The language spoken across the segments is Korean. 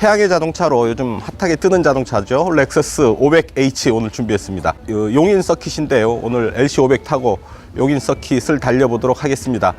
태양의 자동차로 요즘 핫하게 뜨는 자동차죠. 렉서스 500H 오늘 준비했습니다. 어, 용인 서킷인데요. 오늘 LC500 타고 용인 서킷을 달려보도록 하겠습니다.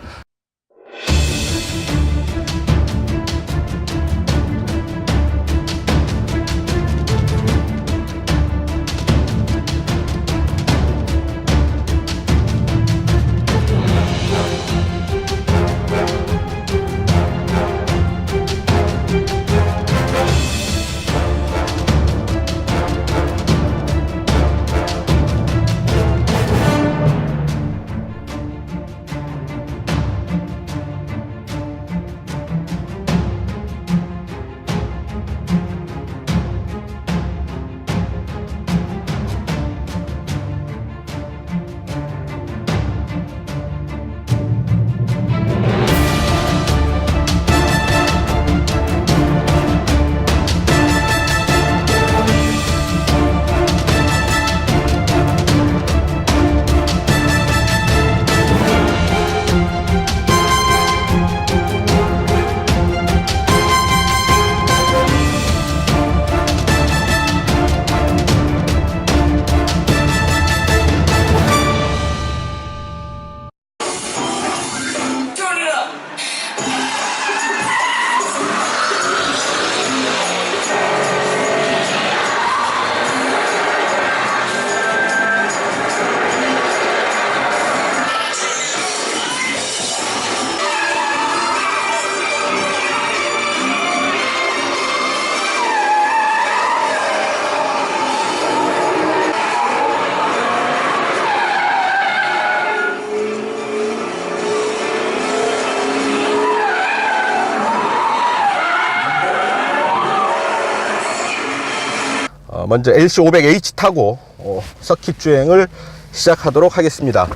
먼저 LC500H 타고 어, 서킷 주행을 시작하도록 하겠습니다.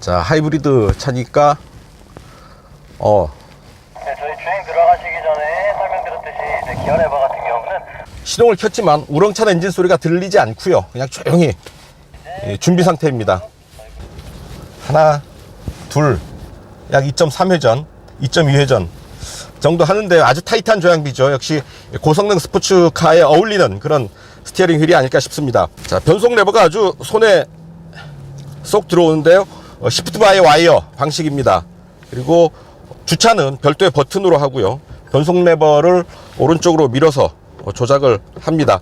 자, 하이브리드 차니까 어, 네, 저희 주행 들어가시기 전에 설명드렸듯이 기어 레버 같은 경우는 시동을 켰지만 우렁찬 엔진 소리가 들리지 않고요. 그냥 조용히 예, 준비 상태입니다. 하나, 둘, 약 2.3회전, 2.2회전 정도 하는데 아주 타이트한 조향비죠. 역시 고성능 스포츠카에 어울리는 그런 스티어링 휠이 아닐까 싶습니다. 자, 변속 레버가 아주 손에 쏙 들어오는데요. 어, 시프트 바이 와이어 방식입니다. 그리고 주차는 별도의 버튼으로 하고요. 변속 레버를 오른쪽으로 밀어서 어, 조작을 합니다.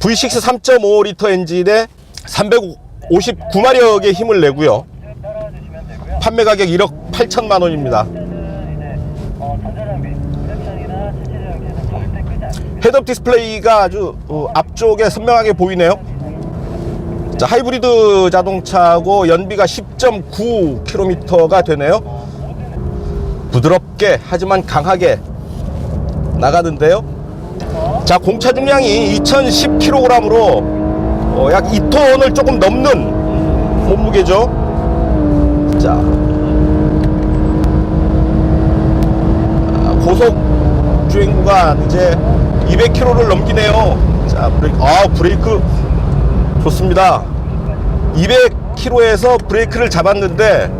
V6 3.5L 엔진에 359마력의 힘을 내고요. 판매 가격 1억 8천만 원입니다. 이제 어, 전자장비, 프랙션이나 실질장비는 절대 끄지 않습니다. 헤드업 디스플레이가 아주 어, 앞쪽에 선명하게 보이네요. 자, 하이브리드 자동차고 연비가 10.9km가 되네요. 부드럽게 하지만 강하게 나가는데요. 자, 공차 중량이 2010kg으로 어, 약 2톤을 조금 넘는 몸무게죠. 자, 아, 고속 주행 구간 이제 200km를 넘기네요. 자, 브레이크. 아, 브레이크 좋습니다. 200km에서 브레이크를 잡았는데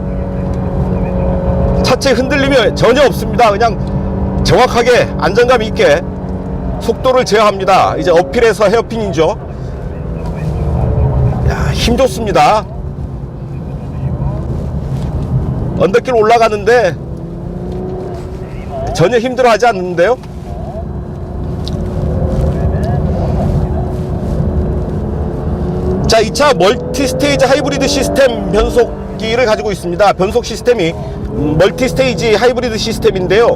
차체 흔들림이 전혀 없습니다. 그냥 정확하게 안정감 있게 속도를 제어합니다. 이제 어필에서 헤어핀이죠. 야, 힘 좋습니다. 언덕길 올라가는데 전혀 힘들어하지 않는데요. 자, 이 차 멀티 스테이지 하이브리드 시스템 변속기를 가지고 있습니다. 변속 시스템이 음, 멀티 스테이지 하이브리드 시스템인데요.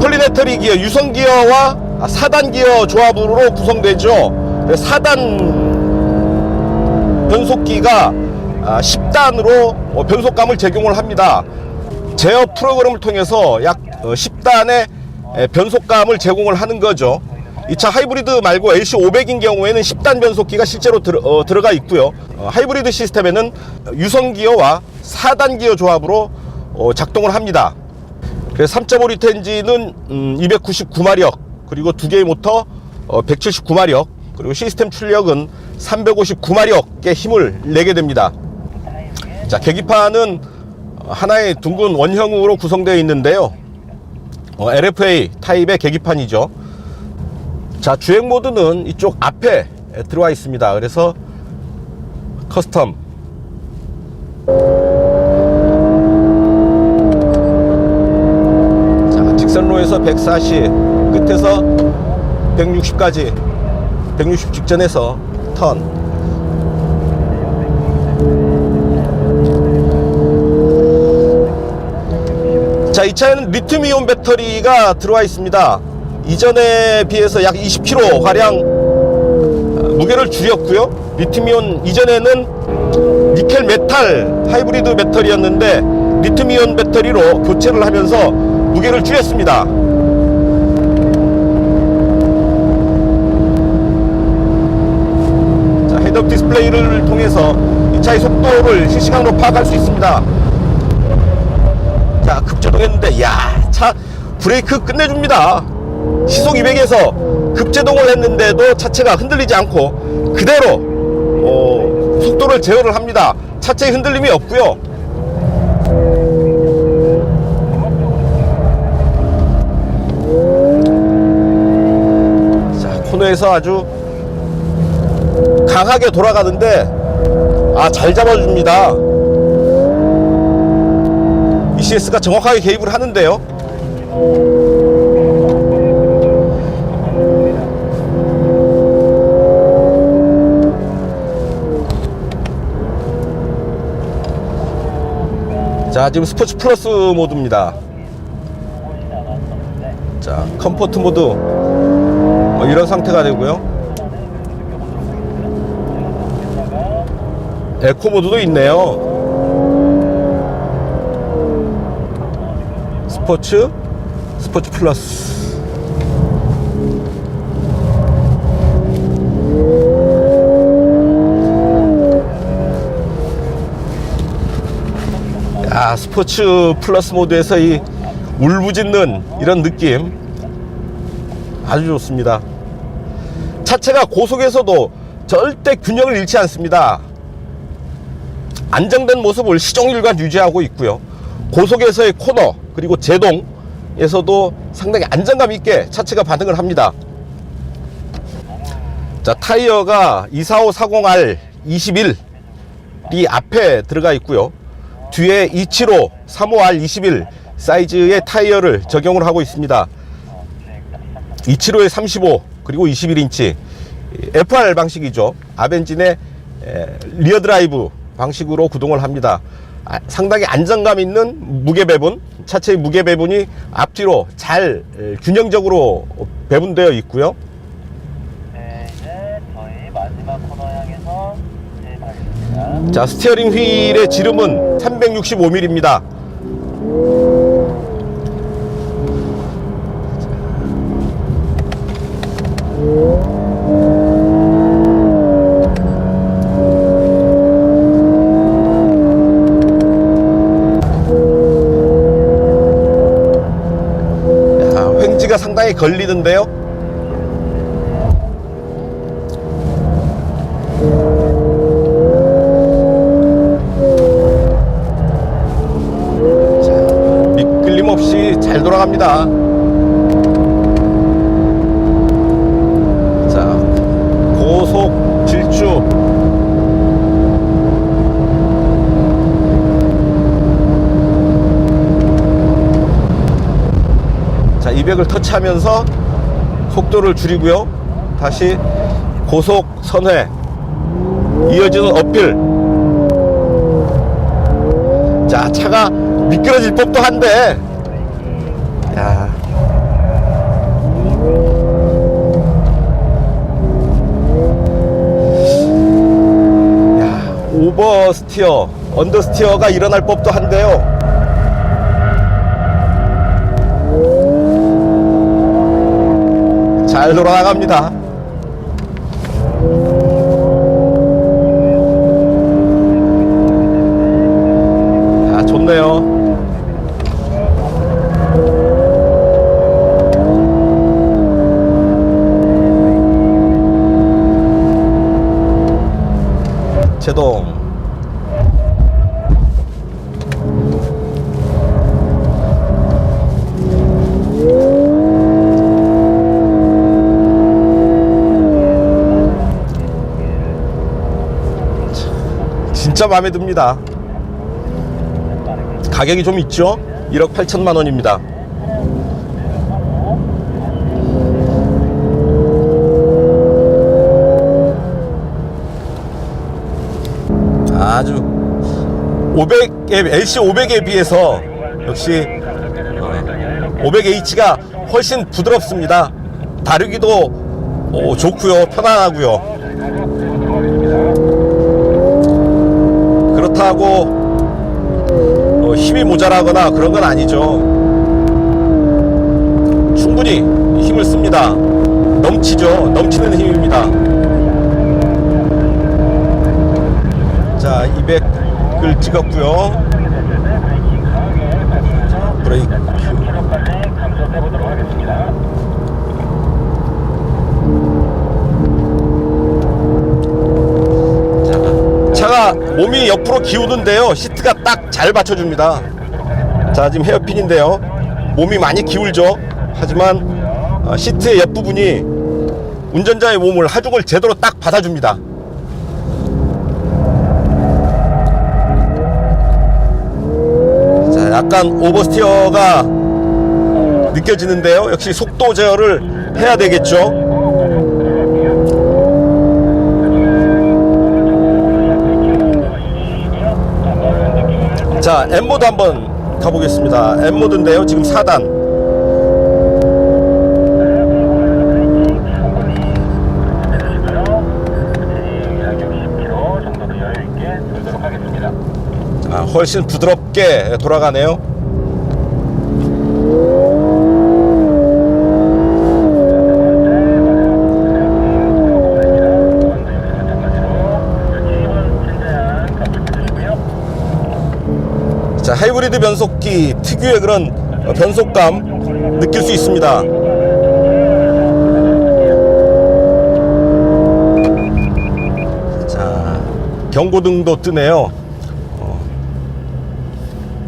폴리네터리 기어, 유성 기어와 4단 기어 조합으로 구성되죠. 4단 변속기가 10단으로 변속감을 제공을 합니다. 제어 프로그램을 통해서 약 10단의 변속감을 제공을 하는 거죠. 이 차 하이브리드 말고 LC500인 경우에는 10단 변속기가 실제로 들 어, 어, 들어가 있고요. 어, 하이브리드 시스템에는 유성 기어와 4단 기어 조합으로 어, 작동을 합니다. 그래서 3.5리터 엔진은 음, 299마력 그리고 두 개의 모터 어, 179마력 그리고 시스템 출력은 359마력의 힘을 내게 됩니다. 자 계기판은 하나의 둥근 원형으로 구성되어 있는데요. 어, LFA 타입의 계기판이죠. 자, 주행 모드는 이쪽 앞에 들어와 있습니다. 그래서 커스텀. 자, 직선로에서 140, 끝에서 160까지, 160 직전에서 턴. 자, 이 차에는 리튬이온 배터리가 들어와 있습니다. 이전에 비해서 약 20kg 가량 무게를 줄였고요. 리튬이온 이전에는 니켈 메탈 하이브리드 배터리였는데 리튬이온 배터리로 교체를 하면서 무게를 줄였습니다. 자, 헤드업 디스플레이를 통해서 이 차의 속도를 실시간으로 파악할 수 있습니다. 자 급제동했는데 야 차 브레이크 끝내줍니다 시속 200에서 급제동을 했는데도 차체가 흔들리지 않고 그대로 어, 속도를 제어를 합니다. 차체에 흔들림이 없고요. 자 코너에서 아주 강하게 돌아가는데 아 잘 잡아줍니다. ECS가 정확하게 개입을 하는데요. 자, 지금 스포츠 플러스 모드입니다. 자, 컴포트 모드. 뭐 이런 상태가 되고요. 에코 모드도 있네요. 스포츠 스포츠 플러스 야 스포츠 플러스 모드에서 이 울부짖는 이런 느낌 아주 좋습니다 차체가 고속에서도 절대 균형을 잃지 않습니다 안정된 모습을 시종일관 유지하고 있고요 고속에서의 코너 그리고 제동에서도 상당히 안정감 있게 차체가 반응을 합니다. 자 타이어가 24540R 21이 앞에 들어가 있고요. 뒤에 275 35R 21 사이즈의 타이어를 적용을 하고 있습니다. 275에 35 그리고 21인치 FR 방식이죠. 아벤진의 에, 리어 드라이브 방식으로 구동을 합니다. 아, 상당히 안정감 있는 무게 배분, 차체의 무게 배분이 앞뒤로 잘 에, 균형적으로 배분되어 있고요. 네, 이제 저희 마지막 코너 향해서 이제 가겠습니다. 자, 스티어링 휠의 지름은 365mm입니다. 야, 횡지가 상당히 걸리는데요. 돌아갑니다. 자, 고속 질주. 자, 200을 터치하면서 속도를 줄이고요. 다시 고속 선회. 이어지는 어필. 자, 차가 미끄러질 법도 한데. 오버 스티어, 언더 스티어가 일어날 법도 한데요. 잘 돌아갑니다. 아, 좋네요. 제동. 진짜 마음에 듭니다. 가격이 좀 있죠? 1억 8천만 원입니다. 아주 500에 LC 500에 비해서 역시 500H가 훨씬 부드럽습니다. 다루기도 어, 좋고요, 편안하고요. 어, 힘이 모자라거나 그런 건 아니죠. 충분히 힘을 씁니다. 넘치죠. 넘치는 힘입니다. 자, 200을 찍었고요. 브레이크. 기록까지 감속해 보도록 하겠습니다. 자, 차가 몸이 옆으로 기우는데요. 시트가 딱 잘 받쳐줍니다. 자, 지금 헤어핀인데요. 몸이 많이 기울죠. 하지만 어, 시트의 옆부분이 운전자의 몸을 하중을 제대로 딱 받아줍니다. 자, 약간 오버스티어가 느껴지는데요. 역시 속도 제어를 해야 되겠죠. 자, M모드 한번 가보겠습니다. M모드인데요. 지금 4단. 아, 훨씬 부드럽게 돌아가네요. 하이브리드 변속기 특유의 그런 어, 변속감 느낄 수 있습니다. 자, 경고등도 뜨네요. 어,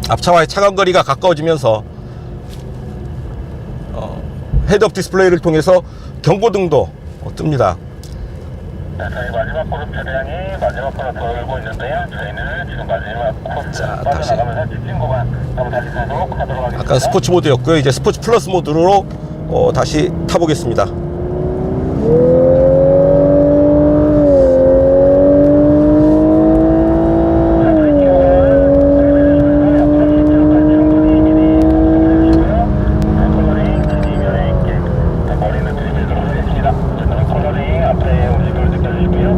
앞차와의 차간 거리가 가까워지면서 어, 헤드업 디스플레이를 통해서 경고등도 어, 뜹니다. 코스 차량이 마지막 코스 돌고 있는데요. 저희는 지금 마지막 코스 자, 다시. 빠져나가면서 직진 구간 한번 다시 가도록 하도록 하겠습니다. 아까 스포츠 모드였고요. 이제 스포츠 플러스 모드로 어, 다시 타보겠습니다. 자, 브레이킹 구간 컬러링 진입면에 있게 자, 머리는 들이밀도록 하겠습니다. 자, 컬러링 앞에 움직임을 느껴주시고요.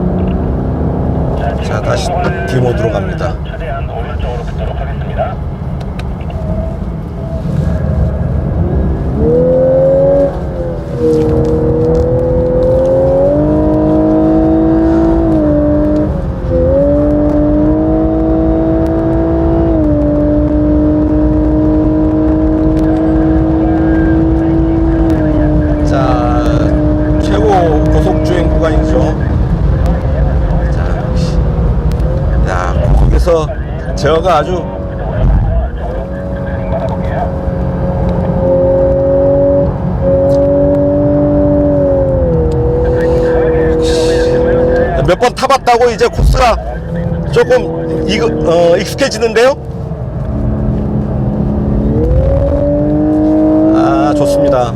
자, 다시 구간을 D 모드로 갑니다. 최대한 오른쪽으로 붙도록 하겠습니다. 자, 최고 고속 주행 구간이죠. 자, 역시. 야, 고속에서 제어가 아주 몇 번 타봤다고 이제 코스가 조금 이, 어, 익숙해지는데요. 아, 좋습니다.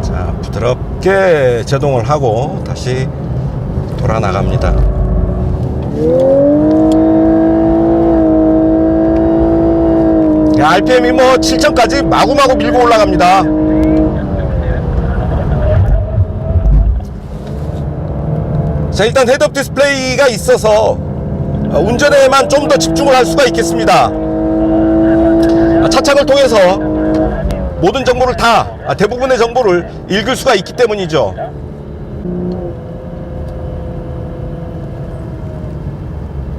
자, 제동을 하고 다시 돌아 나갑니다. RPM이 뭐 7점까지 마구마구 밀고 올라갑니다. 자, 일단 헤드업 디스플레이가 있어서 어, 운전에만 좀 더 집중을 할 수가 있겠습니다. 아, 차창을 통해서 모든 정보를 다 아, 대부분의 정보를 읽을 수가 있기 때문이죠.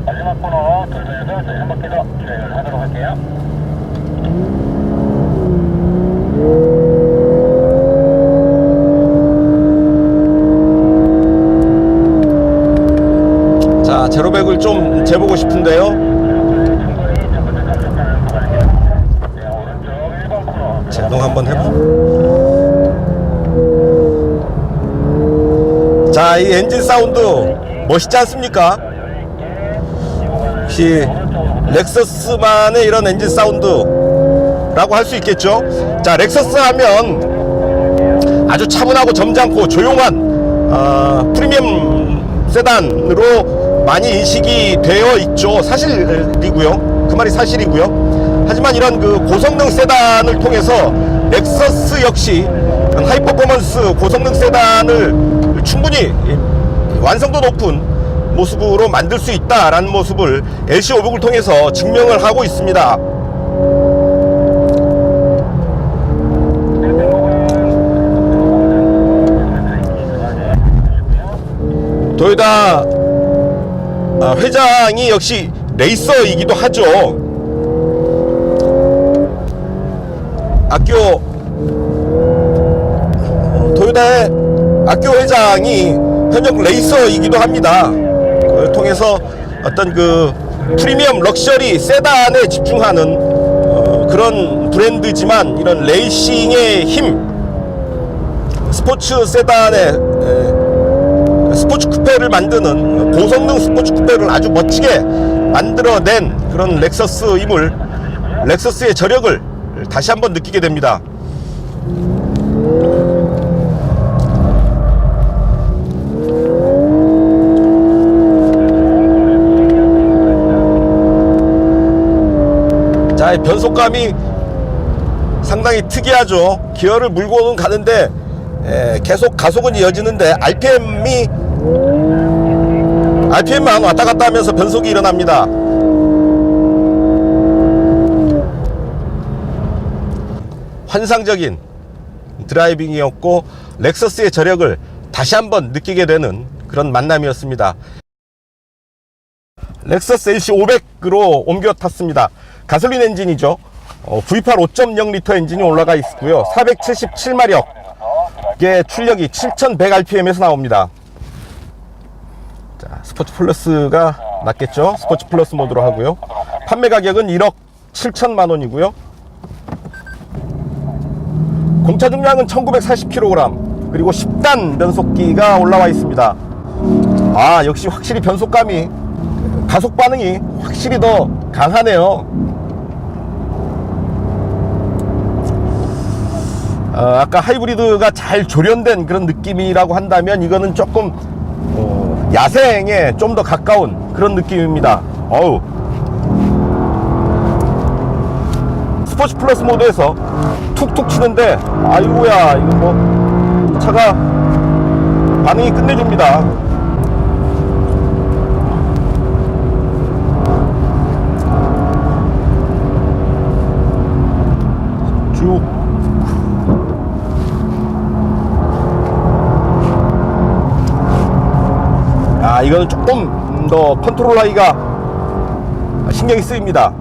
마지막 돌면서 저희 한 바퀴 더 주행을 하도록 할게요. 자, 제로백을 좀 재보고 싶은데요. 충분히 첫 번째 단속하는 구간입니다. 네, 오른쪽 1번 제동 한번 해보. 자, 이 엔진 사운드 멋있지 않습니까? 역시 렉서스만의 이런 엔진 사운드라고 할 수 있겠죠. 자, 렉서스 하면 아주 차분하고 점잖고 조용한 어, 프리미엄 세단으로 많이 인식이 되어 있죠. 사실이고요. 그 말이 사실이고요. 하지만 이런 그 고성능 세단을 통해서 렉서스 역시 하이 퍼포먼스 고성능 세단을 충분히 완성도 높은 모습으로 만들 수 있다라는 모습을 LC500을 통해서 증명을 하고 있습니다. 도요다 아, 회장이 역시 레이서이기도 하죠. 어, 도요다의 학교 회장이 현역 레이서이기도 합니다. 그걸 통해서 어떤 그 프리미엄 럭셔리 세단에 집중하는 어, 그런 브랜드지만 이런 레이싱의 힘, 스포츠 세단의 에, 스포츠 쿠페를 만드는 고성능 스포츠 쿠페를 아주 멋지게 만들어낸 그런 렉서스임을 렉서스의 저력을 다시 한번 느끼게 됩니다. 자, 이 변속감이 상당히 특이하죠. 기어를 물고는 가는데 에, 계속 가속은 이어지는데 RPM이 RPM만 왔다 갔다 하면서 변속이 일어납니다. 환상적인 드라이빙이었고 렉서스의 저력을 다시 한번 느끼게 되는 그런 만남이었습니다. 렉서스 LC500으로 옮겨 탔습니다. 가솔린 엔진이죠. 어, V8 5.0L 엔진이 올라가 있고요. 477마력. 의 출력이 7100rpm에서 나옵니다. 자, 스포츠 플러스가 낫겠죠? 스포츠 플러스 모드로 하고요. 판매 가격은 1억 7천만 원이고요. 공차 중량은 1940kg 그리고 10단 변속기가 올라와 있습니다. 아, 역시 확실히 변속감이 가속 반응이 확실히 더 강하네요. 어, 아까 하이브리드가 잘 조련된 그런 느낌이라고 한다면 이거는 조금 어, 야생에 좀 더 가까운 그런 느낌입니다. 어우. 스포츠 플러스 모드에서 툭툭 치는데 아이고야 이거 뭐 차가 반응이 끝내줍니다. 쭉 아 이거는 조금 더 컨트롤 하기가 신경이 쓰입니다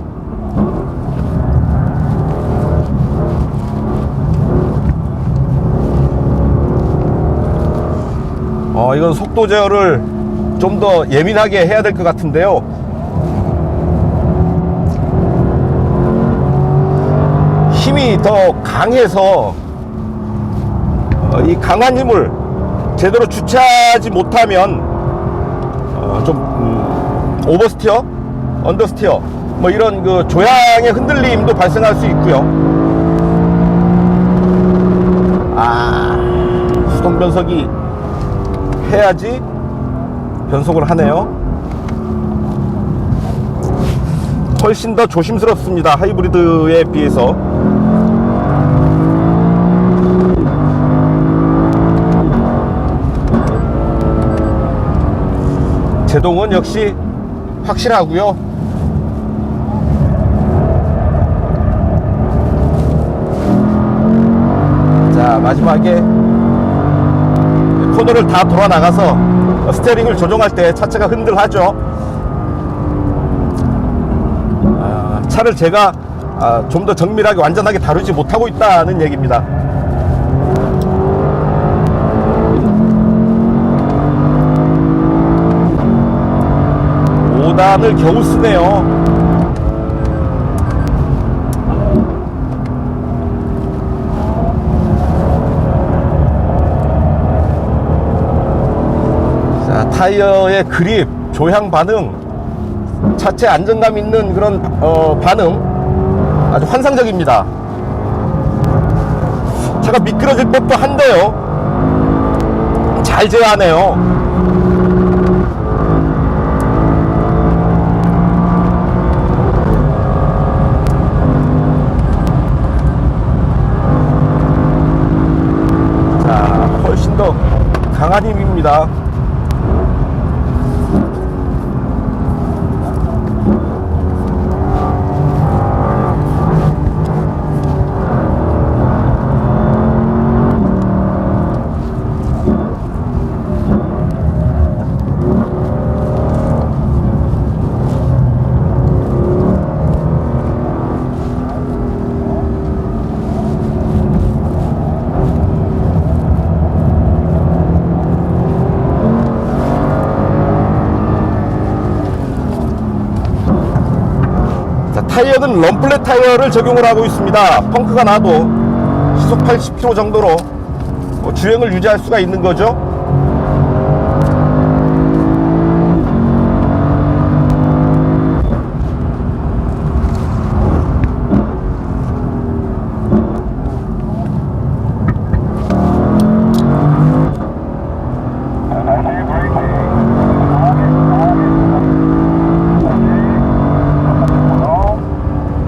어 이건 속도 제어를 좀 더 예민하게 해야 될 것 같은데요 힘이 더 강해서 어, 이 강한 힘을 제대로 주체하지 못하면 어, 좀 음, 오버스티어, 언더스티어 뭐 이런 그 조향의 흔들림도 발생할 수 있고요. 아 수동 변속이 해야지 변속을 하네요. 훨씬 더 조심스럽습니다. 하이브리드에 비해서. 제동은 역시 확실하고요. 자 마지막에 코너를 다 돌아 나가서 스테링을 조정할 때 차체가 흔들하죠. 아, 차를 제가 아, 좀 더 정밀하게 완전하게 다루지 못하고 있다는 얘기입니다. 오단을 겨우 쓰네요. 타이어의 그립, 조향 반응, 차체 안정감 있는 그런 어, 반응 아주 환상적입니다. 차가 미끄러질 법도 한데요. 잘 제어하네요. 자, 훨씬 더 강한 힘입니다. 타이어는 럼플렛 타이어를 적용을 하고 있습니다. 펑크가 나도 시속 80km 정도로 뭐 주행을 유지할 수가 있는 거죠. 다시 브레이킹. 강하게, 강하게. 다시.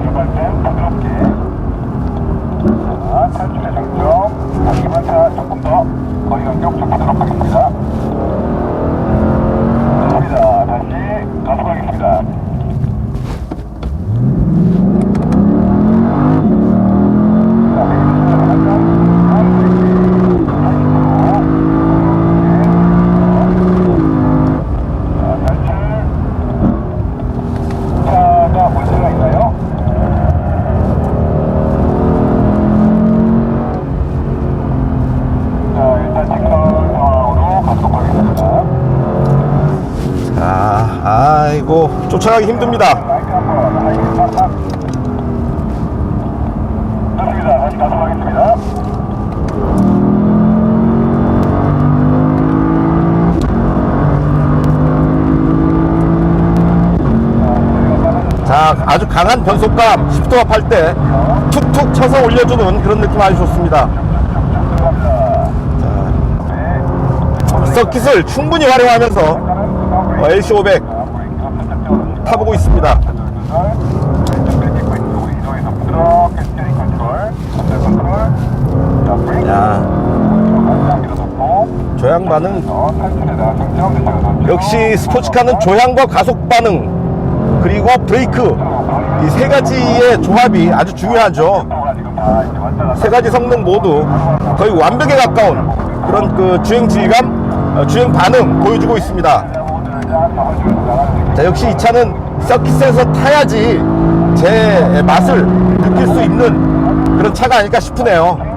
출발점 부드럽게. 자, 탈출의 정점. 다시 반차 조금 더 거리 간격 좁히도록 하겠습니다. 좋습니다. 다시 가속하겠습니다. 자, 메인 안전, 다음 브레이킹. 80%. 자, 탈출. 차가 문제가 있나요? 자, 일단 직선 상황으로 가속하겠습니다. 자, 아이고 쫓아가기 힘듭니다. 마이크 한번 하이게 팍팍. 좋습니다. 다시 가속하겠습니다. 자, 아주 강한 변속감, 시프트업 할때 툭툭 쳐서 올려주는 그런 느낌 아주 좋습니다. 서킷을 충분히 활용하면서 어, LC500 타보고 있습니다. 야, 조향 반응 역시 스포츠카는 조향과 가속 반응 그리고 브레이크 이 세 가지의 조합이 아주 중요하죠. 세 가지 성능 모두 거의 완벽에 가까운 그런 그 주행 지휘감, 어, 주행 반응 보여주고 있습니다. 자, 역시 이 차는 서킷에서 타야지 제 맛을 느낄 수 있는 그런 차가 아닐까 싶으네요.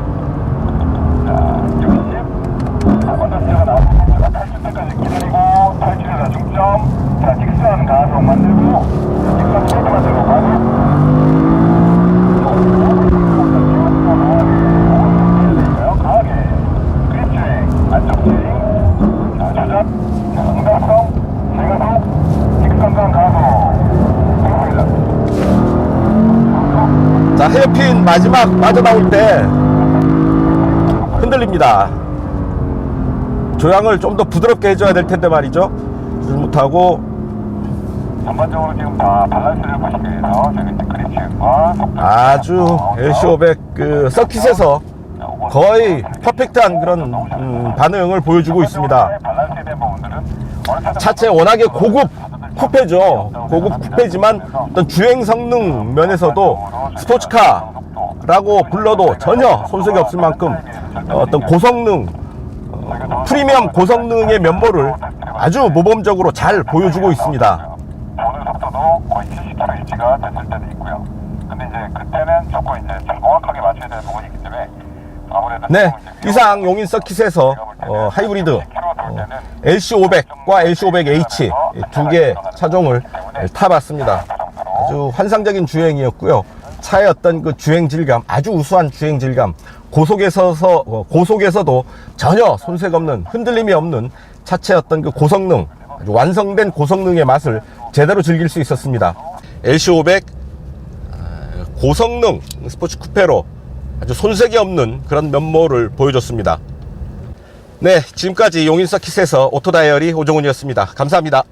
헤어핀 마지막 빠져나올 때 흔들립니다. 조향을 좀 더 부드럽게 해줘야 될 텐데 말이죠. 못하고 전반적으로 지금 다 밸런스를 보시기 위해서 저기 속도 아주 LC500 그 서킷에서 거의 퍼펙트한 그런 음, 반응을 보여주고 있습니다. 차체 워낙에 고급 쿠페죠. 고급 쿠페지만 어떤 주행 성능 면에서도 스포츠카라고 불러도 전혀 손색이 없을 만큼 어떤 고성능, 어, 프리미엄 고성능의 면모를 아주 모범적으로 잘 보여주고 있습니다. 보는 속도도 거의 70km 일찍 위치가 됐을 때도 있고요. 근데 이제 그때는 조금 이제 정확하게 맞춰야 되는 부분이 있기 때문에 아무래도 네, 이상 용인 서킷에서 어, 하이브리드 어, LC500과 LC500H 두 개 차종을 타봤습니다. 아주 환상적인 주행이었고요. 차의 어떤 그 주행 질감, 아주 우수한 주행 질감, 고속에서서 어, 고속에서도 전혀 손색 없는 흔들림이 없는 차체 어떤 그 고성능, 아주 완성된 고성능의 맛을 제대로 즐길 수 있었습니다. LC500 아, 고성능 스포츠 쿠페로 아주 손색이 없는 그런 면모를 보여줬습니다. 네, 지금까지 용인 서킷에서 오토다이어리 오종훈이었습니다. 감사합니다.